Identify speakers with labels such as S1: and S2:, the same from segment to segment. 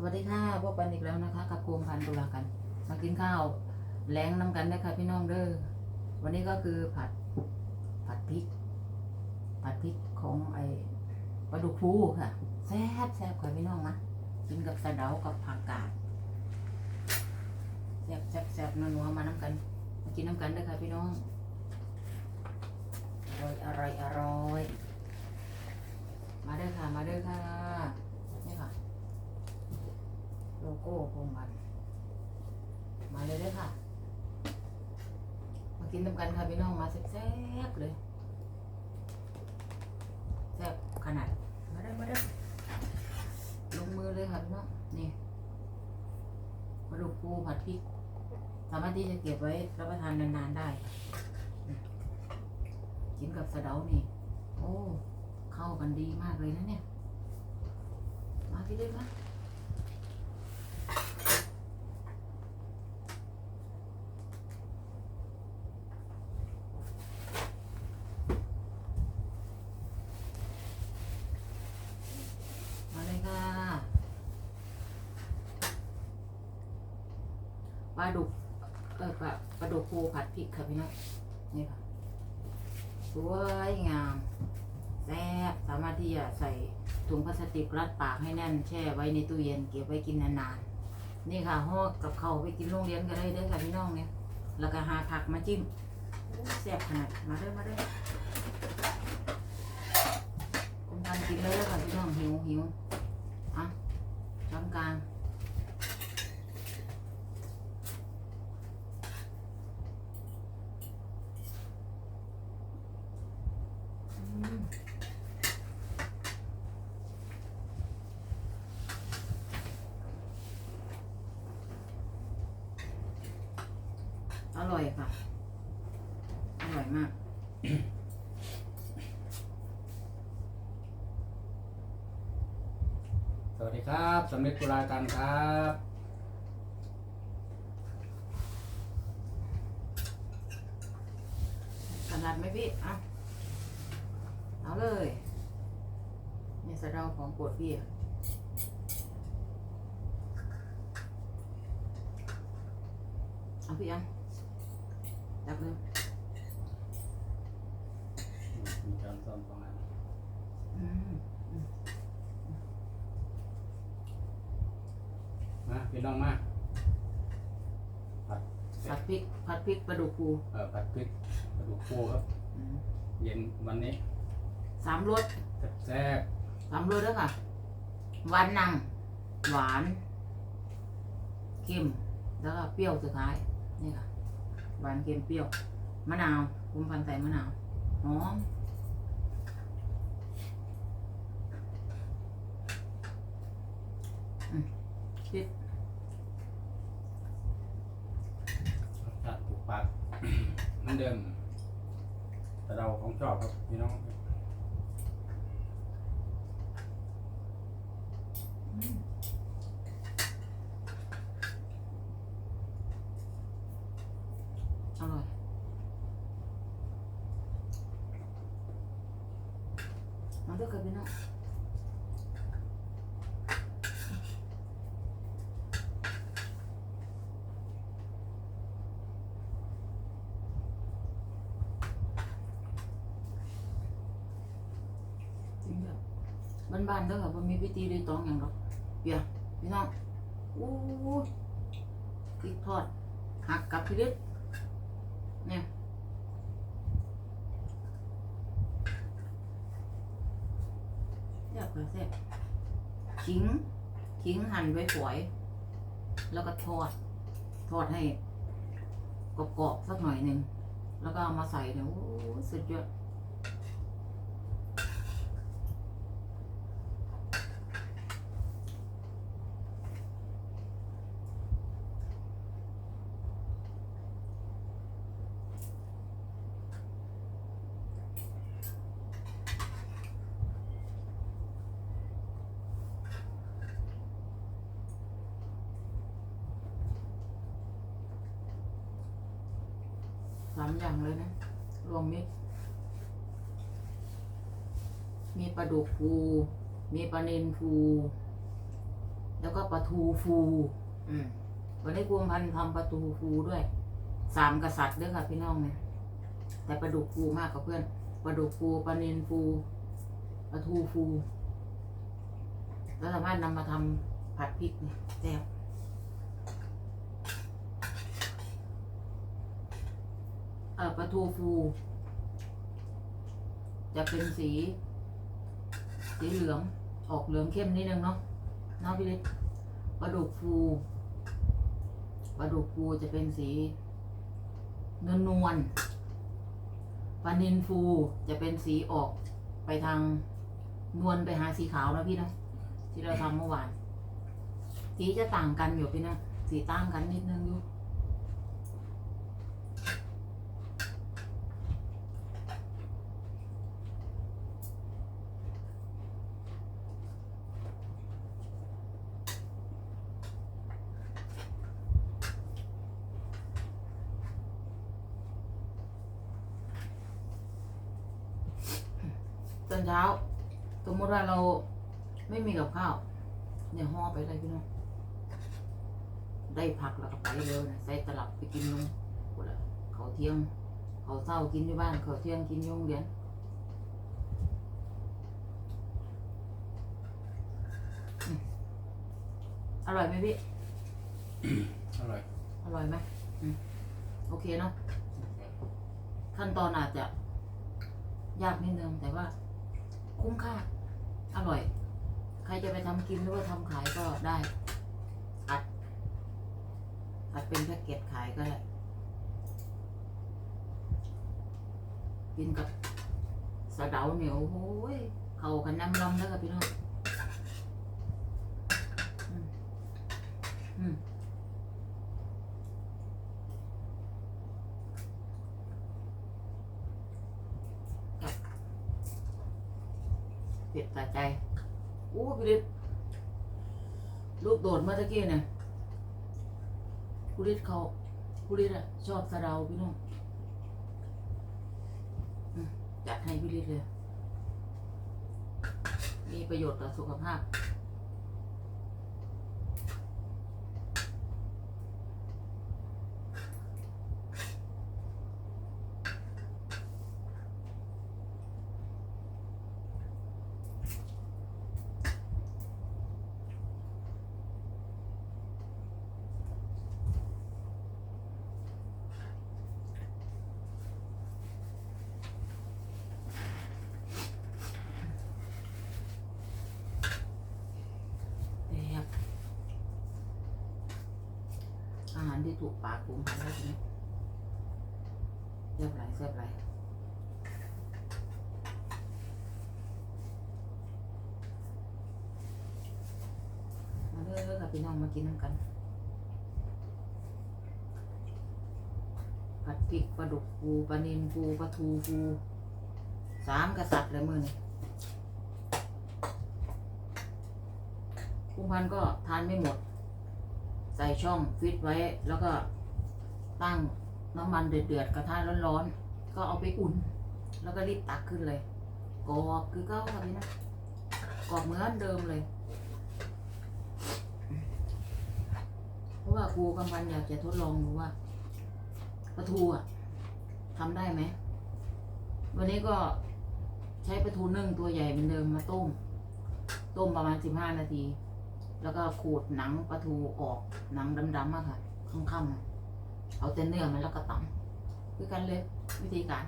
S1: สวัสดีค่ะพบกันอีกแล้วนะคะ กับโคมพันตุลากัน มากินข้าวแล้งน้ำกันนะคะพี่น้องเด้อวันนี้ก็คือผัดผัดพริก ผัดพริกของไอ้ปลาดุกฟูค่ะแซ่บแซ่บค่ะพี่น้องนะกินกับสะเดากับผักกาดแซ่บแซ่บแซ่บนัวมาน้ำกันมากินน้ำกันเด้อค่ะพี่น้องอร่อยอร่อยอร่อยมาเด้อค่ะมาเด้อค่ะ โลโก้โคมพันมาเลยเด้อค่ะ มากินน้ำกันค่ะพี่น้องมาแซ่บๆเลยแซ่บขนาดมาเด้มาเด้ลงมือเลยค่ะพี่น้องนี่ปลาดุกฟูผัดพริก สามารถที่จะเก็บไว้รับประทานนานๆได้กินกับสะเดานี่ โอ้ เข้ากันดีมากเลยนะเนี่ย มาที่เด้อค่ะ มาเลยค่ะปลาดุก เออปลาปลาดุกฟูผัดพริกค่ะพี่น้องนี่ค่ะสวยงามแซ่บสามารถที่จะใส่ถุงพลาสติกรัดปากให้แน่นแช่ไว้ในตู้เย็นเก็บไว้กินนานๆนี่ค่ะห่อกับเขาไปกินโรงเรียนกันเลยเด้อค่ะพี่น้องเนี่ยแล้วก็หาผักมาจิ้มแซ่บขนาดมาเด้อมาเด้อคุณทานกินเลยค่ะพี่น้องหิวหิวอะช้อนกลาง อร่อยค่ะ อร่อยมาก
S2: สวัสดีครับสำเร็จกุลาการครับ
S1: สลัดไหมพี่เอาเอาเลยนี่สะเดาของโปรดพี่อะเอาพี่อันจับเลย
S2: มีจาน ซ้อมสองอัน
S1: อืม
S2: มาพี่น้องมาผัด
S1: ผัดพริกผัดพริกปลาดุกฟู
S2: เอ่อผัดพริกกระดูกปูครับ
S1: อืม
S2: เย็นวันนี้
S1: สามรส
S2: แซ่บ
S1: สามรสแล้วค่ะหวานนำหวานเค็มแล้วก็เปรี้ยวสุดท้ายนี่ค่ะหวานเค็มเปรี้ยวมะนาวคุมพันใส่มะนาวหอมอืม คิด
S2: รสชาติถูกปากเหมือนเดิมแต่เราของชอบครับพี่น้อง
S1: อร่อย มาด้วยกันพี่น้องจริงแบบ บ่มีพิธีรีตองอย่างหรอกเปียพี่น้องอู้พริกทอดหักกับพริกเนี่ยแซ่บค่ะแซ่บขิงขิงหั่นไว้ฝอย แล้วก็ทอด ทอดให้กรอบๆสักหน่อยหนึ่ง แล้วก็เอามาใส่เนี่ยโอ้สุดยอดามอย่างเลยนะ รวมมิตรมีปลาดุกฟู มีปลาเนนฟู แล้วก็ปลาทูฟู อืมวันนี้กวงพันธุ์ทำปลาทูฟูด้วย สามกษัตริย์เด้อค่ะพี่น้องเนี่ย แต่ปลาดุกฟูมากกว่าเพื่อน ปลาดุกฟูปลาเนนฟู ปลาทูฟู แล้วสามารถนำมาทำผัดพริกเนี่ยแซ่บ เออปลาทูฟู จะเป็นสี สีเหลือง ออกเหลืองเข้มนิดนึงเนาะเนาะพี่เล็กปลาดุกฟูปลาดุกฟูจะเป็นสีนวลนวลปลานินฟูจะเป็นสีออกไปทางนวลไปหาสีขาวนะพี่นะที่เราทำเมื่อวาน สีจะต่างกันอยู่พี่นะ สีต่างกันนิดนึงอยู่ ต อนเช้า สมมติว่าเราไม่มีกับข้าว เนี่ยห่อไปเลยพี่น้อง ได้ผักแล้วก็ไปเร็วนะใส่ตลับไปกินนมกูละเขาวเที่ยง เขาวเศร้ากินอยู่บ้าน เขาวเที่ยงกินอยโรงเรียนอืมอร่อยไหมพี่
S2: อร่อย
S1: อร่อยไหมอืมโอเคเนาะ ขั้นตอนอาจจะ ยากนิดนึงแต่ว่า คุ้มค่า อร่อย ใครจะไปทำกินหรือว่าทำขายก็ได้ อัด อัดเป็นแพ็กเกจขายก็ได้ กินกับสะเดาเหนียวโอ้ย เขากันน้ำลำแล้วกับพี่น้องอืมอืม เผ็ด ตาใจอู้พี่ฤทธิ์ลูกโดดเมื่อตะกี้เนี่ยคุณฤทธิ์เขาคุณฤทธิ์อะชอบสะเดาพี่น้องจัดให้พี่ฤทธิ์เลย มีประโยชน์ต่อสุขภาพ ที่ถูกปากผมพันแล้วทีนี้แซ่บไรแซ่บไรมาเด้อกับพี่น้องมากินน้ำกัน ผัดพริกปลาดุกปูปลานินปูปลาทูปูสามกษัตริย์เลยมือนี่กุมพันก็ทานไม่หมด ใส่ช่องฟิตไว้แล้วก็ตั้งน้ำมันเดือดๆกระทะร้อนๆ ก็เอาไปอุ่น แล้วก็รีบตักขึ้นเลยกรอบคือก้าค่ะพี่นะกรอบเหมือนเดิมเลย เพราะว่าครูกำพันอยากจะทดลองดูว่าปลาทูอะทำได้ไหม วันนี้ก็ใช้ปลาทูนึ่งตัวใหญ่เหมือนเดิมมาต้ม ต้มประมาณสิบห้านาที แล้วก็ขูดหนังปลาทูออกหนังดำๆอะค่ะค่ำๆเอาแต่เนื้อมันแล้วก็ตำคือกันเลยวิธีการ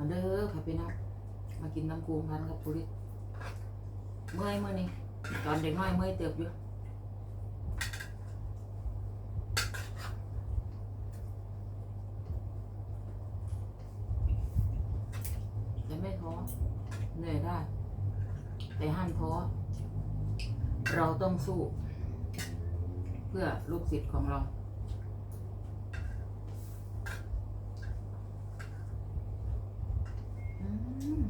S1: มา เด้อค่ะพี่น้องมากินน้ำกูพันกับปุริเมื่อยเมื่อนี้ตอนเด็กน้อยเมื่อยเติบอยู่ไม่ท้อเหนื่อยได้ แต่ห้ามท้อเราต้องสู้ เพื่อลูกศิษย์ของเรา อืม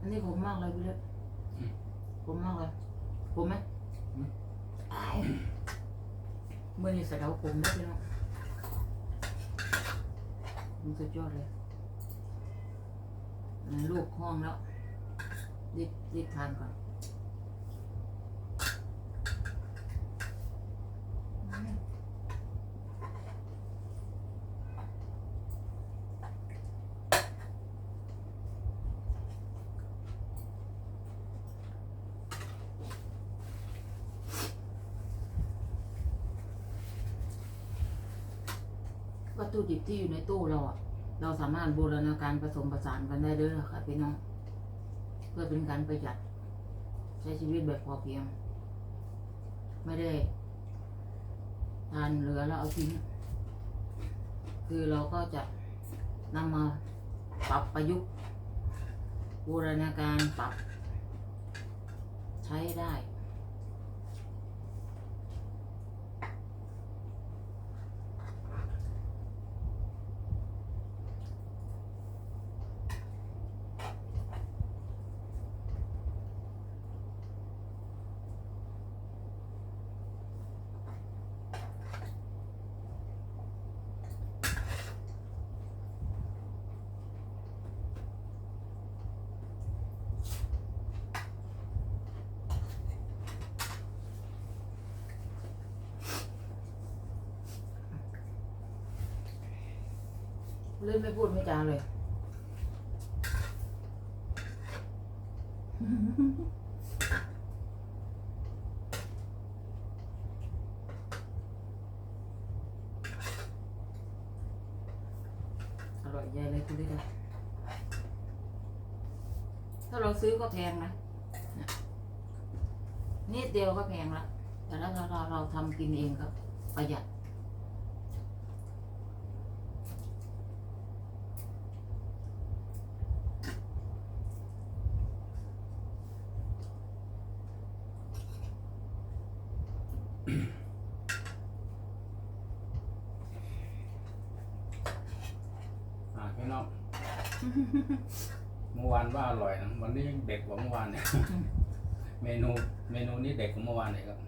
S1: อันนี้ผมมากเลยพี่เล็กผมมากเลย ผมไหมอ้ายเมื่อนี้สะเดาผมได้พี่น้องมันสุ ดยอดเลยลูกห้องแล้วรีบรีบทานก่อนวัตถุดิบที่อยู่ในตู้เราอะ เราสามารถบูรณาการผสมผสานกันได้ด้วยค่ะพี่น้อง เพื่อเป็นการประหยัด ใช้ชีวิตแบบพอเพียง ไม่ได้ทานเหลือแล้วเอาทิ้ง คือเราก็จะนำมาปรับประยุกต์บูรณาการปรับ ใช้ได้ ลื่นไม่พูดไม่จาเลย อร่อยใหญ่เลยคุณลิดถ้าเราซื้อก็แพงนะนิดเดียวก็แพงละแต่ถ้าเราเราเราทำกินเองก็ประหยัด
S2: เมื่อวานว่าอร่อยนะวันนี้เด็กกว่าเมื่อวานเนี่ยเมนูเมนูนี้เด็กกว่าเมื่อวานเลยครับ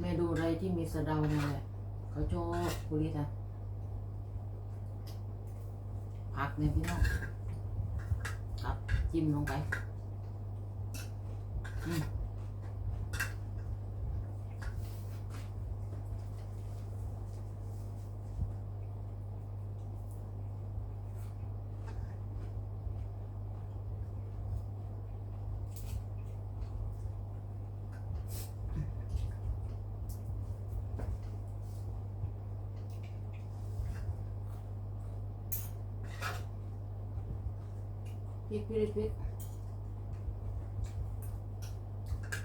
S1: เมนูอะไรที่มีสะเดาเนี่ยแหละเขาชอบคุณลิตาผักเนี่ยพี่น้องครับจิ้มลงไป อืม ริกพริกพริก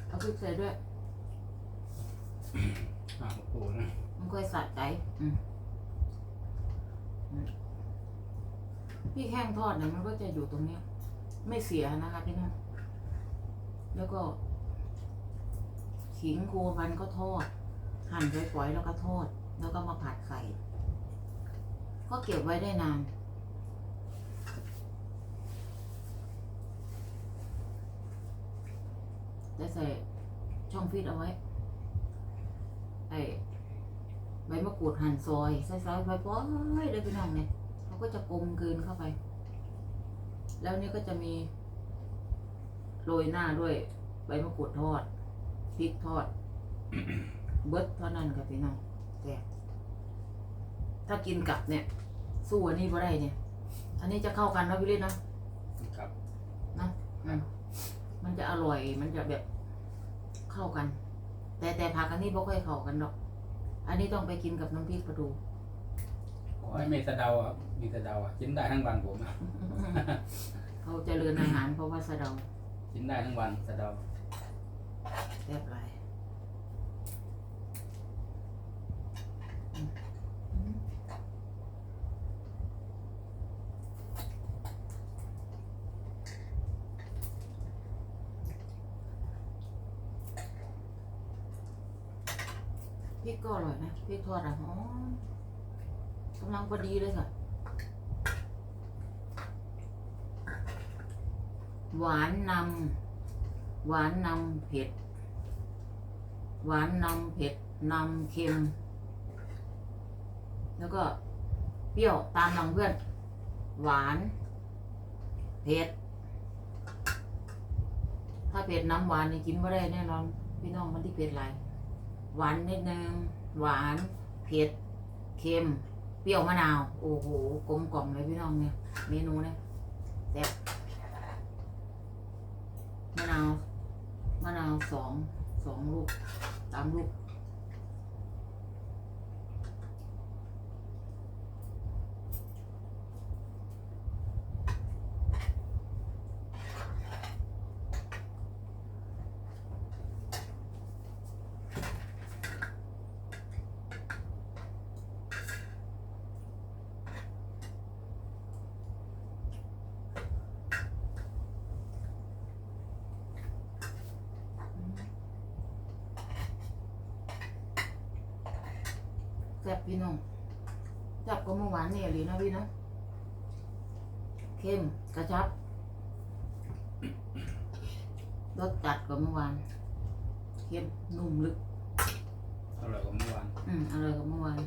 S1: เอาพริกใส่ด้วย
S2: อ่าโอ้โหนะ
S1: มันค่อยสะใจอืมอืมพริกแห้งทอดเนี่ยมันก็จะอยู่ตรงเนี้ย ไม่เสียนะคะพี่น้องแล้วก็ ขิงโคพันก็ทอด หั่นฝอยๆแล้วก็ทอด แล้วก็มาผัดไข่ก็เก็บไว้ได้นาน จะใส่ช่องฟิตเอาไว้ไอ้ใบมะกรูดหั่นซอยซอยๆไปป้อยเลยพี่น้องเนี่ยเขาก็จะกลมกลืนเข้าไป แล้วนี่ก็จะมีโรยหน้าด้วยใบมะกรูดทอดพริกทอด เบิดเท่านั้นกับพี่น้องแต่ถ้ากินกับเนี่ย สู้อันนี้บ่ได้เนี่ย อันนี้จะเข้ากันเนาะพี่ลิศเนาะ
S2: ครับ
S1: นะอื มมันจะอร่อย มันจะแบบเข้ากัน แต่แต่ผักอันนี้บ่ค่อยเข้ากันหรอก อันนี้ต้องไปกินกับน้ำพริกปลาดู
S2: ขอให้มีสะเดาครับมีสะเดาอะกินได้ทั้งวันผมอะ
S1: เขาเจริญอาหารเพราะว่าสะเดา
S2: กินได้ทั้งวันสะเดา
S1: แซ่บหลาย พริกก็อร่อยนะพริกทอดอะหอมกำลังพอดีเลยค่ะ หวานนำหวานนำเผ็ด หวานนำเผ็ดนำเค็ม แล้วก็เปรี้ยวตามหลังเพื่อน หวานเผ็ด ถ้าเผ็ดน้ำหวานนี่กินไม่ได้แน่นอน พี่น้องมันที่เผ็ดหลาย หวานนิดนึง หวานเผ็ดเค็ม เปรี้ยวมะนาว โอ้โหกลมกล่อมเลยพี่น้องเนี่ยเมนูเนี่ยแซ่บมะนาวมะนาวสองสองลูกสามลูก แซ่บพี่น้องจับก็เมื่อวานนี่หรือนะพี่เนาะเข้มกระชับรสจัดกว่าเมื่อวานเข้มนุ่มลึก
S2: อร่อยกว่าเมื่อวาน
S1: อืมอร่อยกว่าเมื่อวาน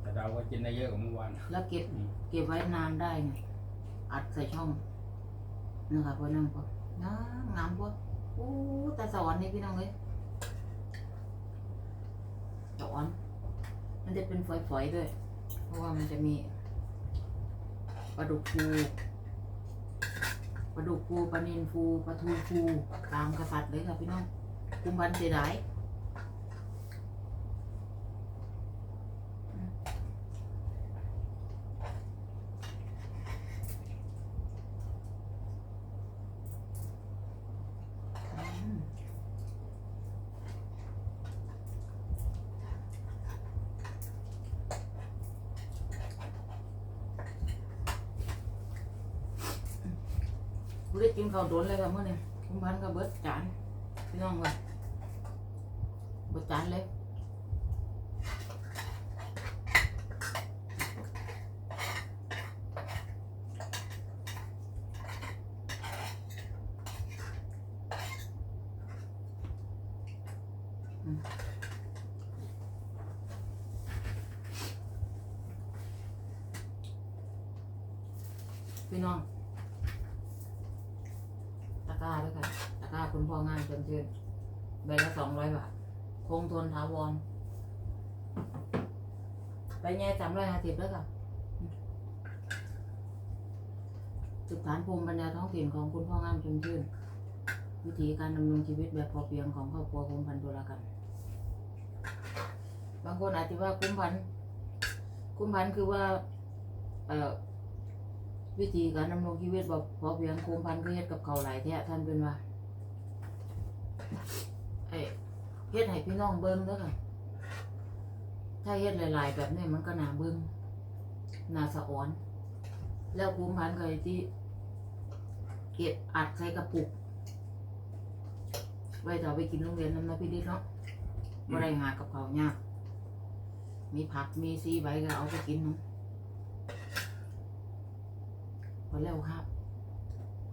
S2: แต่เราก็กินได้เยอะกว่าเมื่อวาน
S1: แล้วเก็บ
S2: อืม
S1: เก็บไว้นานได้ไงอัดใส่ช่องนะคะพอนั่งพอน้ำงามพออู้แต่สวรรค์นี่พี่น้องเลยสวรรค์ มันจะเป็นฝอยๆด้วย เพราะว่ามันจะมีปลาดุกฟูปลาดุกฟูปลานินฟูปลาทูฟูตามกษัตริย์เลยค่ะพี่น้อง คุมพันเสียดายอืมกูได้กินข้าว โดนเลยค่ะเมื่อนี้คุมพันกับเบิร์ดจานพี่น้องว่าเบิร์ดจานเลยพี่น้องตะกร้าด้วยค่ะตะกร้าคุณพ่ องานจำชื่นใบละสองร้อยบาท คงทนถาวรไปแง่จำร้อยห้าสิบแล้วค่ะศึกฐานภูมิปัญญาท้องถิ่นของคุณพ่องามชมชื่น วิธีการดำรงชีวิตแบบพอเพียงของครอบครัวคุ้มพันธุ์ตุลากัน บางคนอาจจะว่าคุ้มพันธุคุ้มพันธุคือว่าเอ่อวิธีการดำรงชีวิตแบบพอเพียงคุ้มพันธุ์คือเฮ็ดกับเขาหลายแท้ท่านเป็นว่า ไอ้เฮ็ดให้พี่น้องเบิ่งเด้อค่ะ ถ้าเฮ็ดหลายๆ แบบนี้มันก็น่าเบิ่งน่าสะอ่อน แล้วคุ้มพันธุ์ก็ที่เก็บอัดใส่กระปุก ไว้ต่อไปกินโรงเรียนน้ำนะพี่ดิษเนาะบ่ได้หากับเขาวยาก มีผักมีซีใบก็เอาไปกินเนาะพอแล้วครับ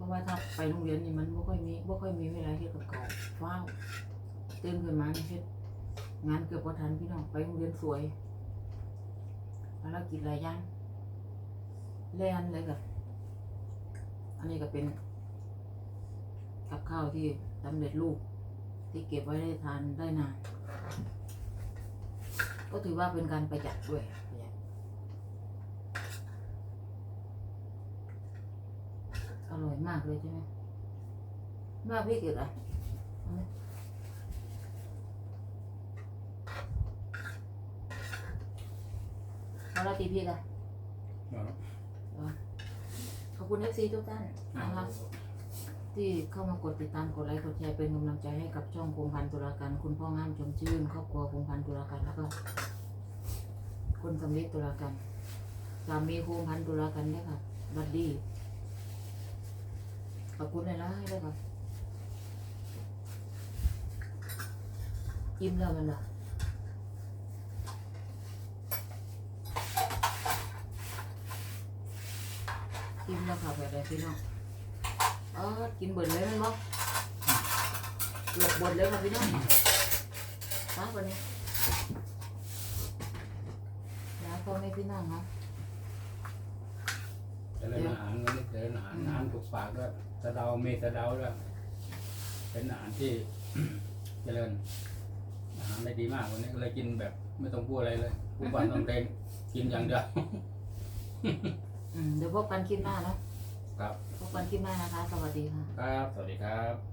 S1: ราะว่าถ้าไปโรงเรียนนี่มันบ่ค่อยมีบ่ค่อยมีเวลาเฮ็ดกับเขาวว้าวตื่นขึ้นมานี่เฮ็ดงานเกือบบ่ทันพี่น้องไปโรงเรียนสวยภารกิจหลายอย่างแล่นเลยกับอันนี้ก็เป็นกับข้าวที่สำเร็จรูปที่เก็บไว้ได้ทานได้นาน ก็ถือว่าเป็นการประหยัดด้วยป ระหยัดอร่อยมากเลยใช่ไหมมากพี่เกิดอะเอาไหมเอาละตีพี่กัน
S2: เนาะ
S1: ขอบคุณเอฟซีทุกท่านนะครับที่เข้ามากดติดตามกดไลค์กดแชร์เป็นกำลังใจให้กับช่องภูมิพันธ์ตุลาการ คุณพ่องามชมชื่น ครอบครัวภูมิพันธ์ตุลาการแล้วก็คุณสำลิดตุลาการสามีภูมิพันธ์ตุลาการด้วยค่ะบัดดี้ข อบคุณหลาห้ได้ก่อนอิ่มแล้วมันละอิ่มแล้วค่ะแบบไรพี่น้องเออกินเบิดเลยมันบ่เกือบบมดเลยค่ะพี่น้องนะวันนี้นะพ่อแม่พี่น้องนะ
S2: เจริญอาหารวันนี้เจริญอาหารอาหารถูกปากด้วย สะเดาเมสะเดาด้วยเป็นอาหารที่ เจริญ อาหารได้ดีมากวันนี้ก็เลยกินแบบ ไม่ต้องพูดอะไรเลยผู้บ้านต้องเต้นกินอย่างเดียว
S1: อืมเดี๋ยวพบกันคลิปหน้าเนาะ
S2: ครับ
S1: พบกันคลิปหน้านะคะ สวัสดีค่ะ
S2: ครับ สวัสดีครับ